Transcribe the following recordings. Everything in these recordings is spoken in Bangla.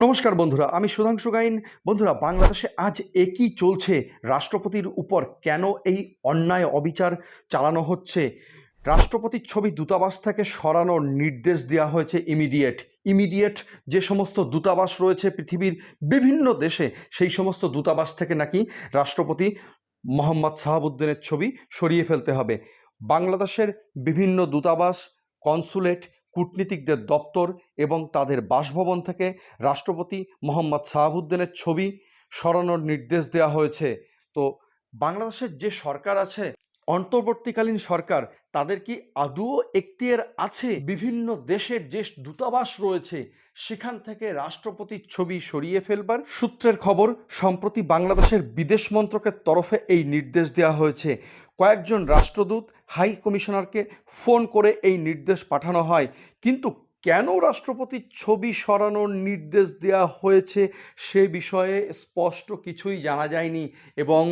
নমস্কার বন্ধুরা, আমি সুধাংশু গাইন। বন্ধুরা, বাংলাদেশে আজ একই চলছে। রাষ্ট্রপতির উপর কেন এই অন্যায় অবিচার চালানো হচ্ছে? রাষ্ট্রপতির ছবি দূতাবাস থেকে সরানোর নির্দেশ দেওয়া হয়েছে ইমিডিয়েট। ইমিডিয়েট যে সমস্ত দূতাবাস রয়েছে পৃথিবীর বিভিন্ন দেশে, সেই সমস্ত দূতাবাস থেকে নাকি রাষ্ট্রপতি মোহাম্মদ সাহাবুদ্দিনের ছবি সরিয়ে ফেলতে হবে। বাংলাদেশের বিভিন্ন দূতাবাস, কনসুলেট কূটনীতিকদের দপ্তর এবং তাদের বাসভবন থেকে রাষ্ট্রপতি মোহাম্মদ শাহাবুদ্দিনের ছবি সরানোর নির্দেশ দেওয়া হয়েছে। তো বাংলাদেশের যে সরকার আছে অন্তর্বর্তীকালীন সরকার তাদের কি আদৌ এখতিয়ার আছে? বিভিন্ন দেশের যে দূতাবাস রয়েছে, সেখান থেকে রাষ্ট্রপতির ছবি সরিয়ে ফেলবার সূত্রের খবর, সম্প্রতি বাংলাদেশের বিদেশ মন্ত্রকের তরফে এই নির্দেশ দেওয়া হয়েছে। কয়েকজন রাষ্ট্রদূত, হাই কমিশনারকে ফোন করে এই নির্দেশ পাঠানো হয়। কিন্তু কেন রাষ্ট্রপতির ছবি সরানোর নির্দেশ দেওয়া হয়েছে সে বিষয়ে স্পষ্ট কিছুই জানা যায়নি এবং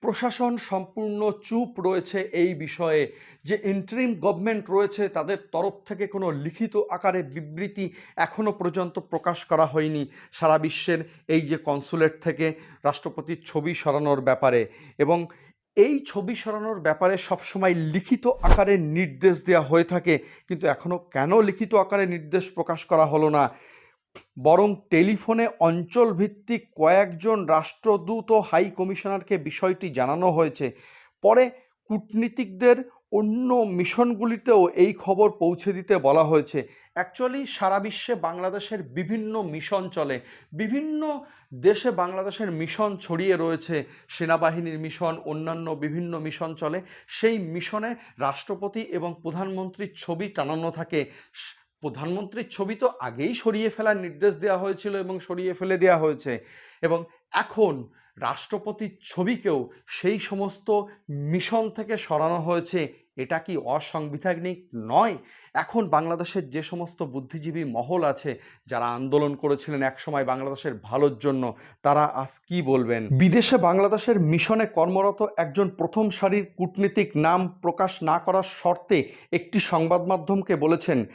প্রশাসন সম্পূর্ণ চুপ রয়েছে এই বিষয়ে। যে ইন্টারিম গভর্নমেন্ট রয়েছে, তাদের তরফ থেকে কোনো লিখিত আকারে বিবৃতি এখনও পর্যন্ত প্রকাশ করা হয়নি সারা বিশ্বের এই যে কনসুলেট থেকে রাষ্ট্রপতির ছবি সরানোর ব্যাপারে। এবং এই ছবি সরানোর ব্যাপারে সবসময় লিখিত আকারে নির্দেশ দেওয়া হয়ে থাকে, কিন্তু এখনও কেন লিখিত আকারে নির্দেশ প্রকাশ করা হলো না? বরং টেলিফোনে অঞ্চলভিত্তিক কয়েকজন রাষ্ট্রদূত ও হাই কমিশনারকে বিষয়টি জানানো হয়েছে। পরে কূটনীতিকদের অন্য মিশনগুলিতেও এই খবর পৌঁছে দিতে বলা হয়েছে। অ্যাকচুয়ালি সারা বিশ্বে বাংলাদেশের বিভিন্ন মিশন চলে। বিভিন্ন দেশে বাংলাদেশের মিশন ছড়িয়ে রয়েছে। সেনাবাহিনীর মিশন, অন্যান্য বিভিন্ন মিশন চলে। সেই মিশনে রাষ্ট্রপতি এবং প্রধানমন্ত্রীর ছবি টানানো থাকে। প্রধানমন্ত্রীর ছবি তো আগেই সরিয়ে ফেলার নির্দেশ দেওয়া হয়েছিল এবং সরিয়ে ফেলে দেওয়া হয়েছে। এবং এখন রাষ্ট্রপতির ছবিকেও সেই সমস্ত মিশন থেকে সরানো হয়েছে। এটা কি অসাংবিধানিক নয়? এখন বাংলাদেশের যে সমস্ত বুদ্ধিজীবী মহল আছে, যারা আন্দোলন করেছিলেন একসময় বাংলাদেশের ভালোর জন্য, তারা আজ কি বলবেন? বিদেশে বাংলাদেশের মিশনে কর্মরত একজন প্রথম সারির কূটনীতিক নাম প্রকাশ না করার শর্তে একটি সংবাদ মাধ্যমকে বলেছেন,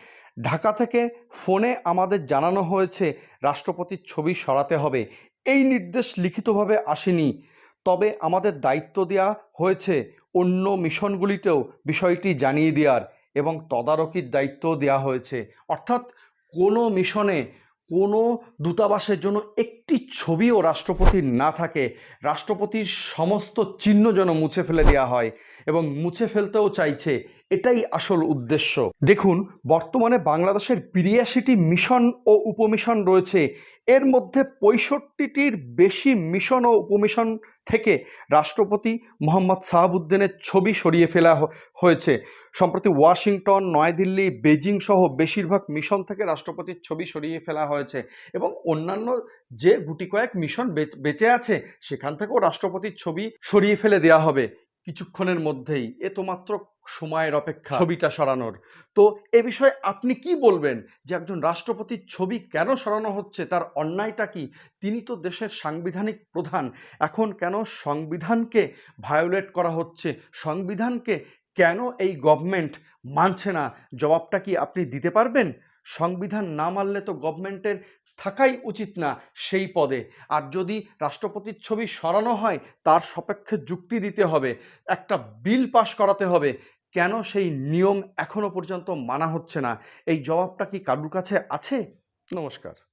ঢাকা থেকে ফোনে আমাদের জানানো হয়েছে, রাষ্ট্রপতির ছবি সরাতে হবে। এই নির্দেশ লিখিতভাবে আসেনি। তবে আমাদের দায়িত্ব দেওয়া হয়েছে অন্য মিশনগুলিতেও বিষয়টি জানিয়ে দেওয়ার এবং তদারকির দায়িত্ব দেওয়া হয়েছে। অর্থাৎ কোনো মিশনে কোনো দূতাবাসের জন্য একটি ছবিও রাষ্ট্রপতির না থাকে। রাষ্ট্রপতির সমস্ত চিহ্ন যেন মুছে ফেলে দেওয়া হয় এবং মুছে ফেলতেও চাইছে এটাই আসল উদ্দেশ্য। দেখুন, বর্তমানে বাংলাদেশের বিরিয়াশিটি মিশন ও উপমিশন রয়েছে। এর মধ্যে পঁয়ষট্টিটির বেশি মিশন ও উপমিশন থেকে রাষ্ট্রপতি মোহাম্মদ সাহাবুদ্দিনের ছবি সরিয়ে ফেলা হয়েছে। সম্প্রতি ওয়াশিংটন, নয়াদিল্লি বেজিং সহ বেশিরভাগ মিশন থেকে রাষ্ট্রপতির ছবি সরিয়ে ফেলা হয়েছে এবং অন্যান্য যে গুটি কয়েক মিশন বেঁচে আছে, সেখান থেকেও রাষ্ট্রপতির ছবি সরিয়ে ফেলে দেওয়া হবে। কিছুক্ষণের মধ্যেই এ তো মাত্র সময়ের অপেক্ষা ছবিটা সরানোর। তো এ বিষয়ে আপনি কি বলবেন যে একজন রাষ্ট্রপতির ছবি কেন সরানো হচ্ছে তার অন্যায়টা কি? তিনি তো দেশের সাংবিধানিক প্রধান। এখন কেন সংবিধানকে ভায়োলেট করা হচ্ছে? সংবিধানকে কেন এই গভর্নমেন্ট মানছে না? জবাবটা কি আপনি দিতে পারবেন? সংবিধান না মানলে তো গভর্নমেন্টের থাকাই উচিত না সেই পদে। আর যদি রাষ্ট্রপতির ছবি সরানো হয়, তার সপক্ষে যুক্তি দিতে হবে, একটা বিল পাশ করাতে হবে, কেন সেই নিয়ম এখনও পর্যন্ত মানা হচ্ছে না? এই জবাবটা কি কারুর কাছে আছে? নমস্কার।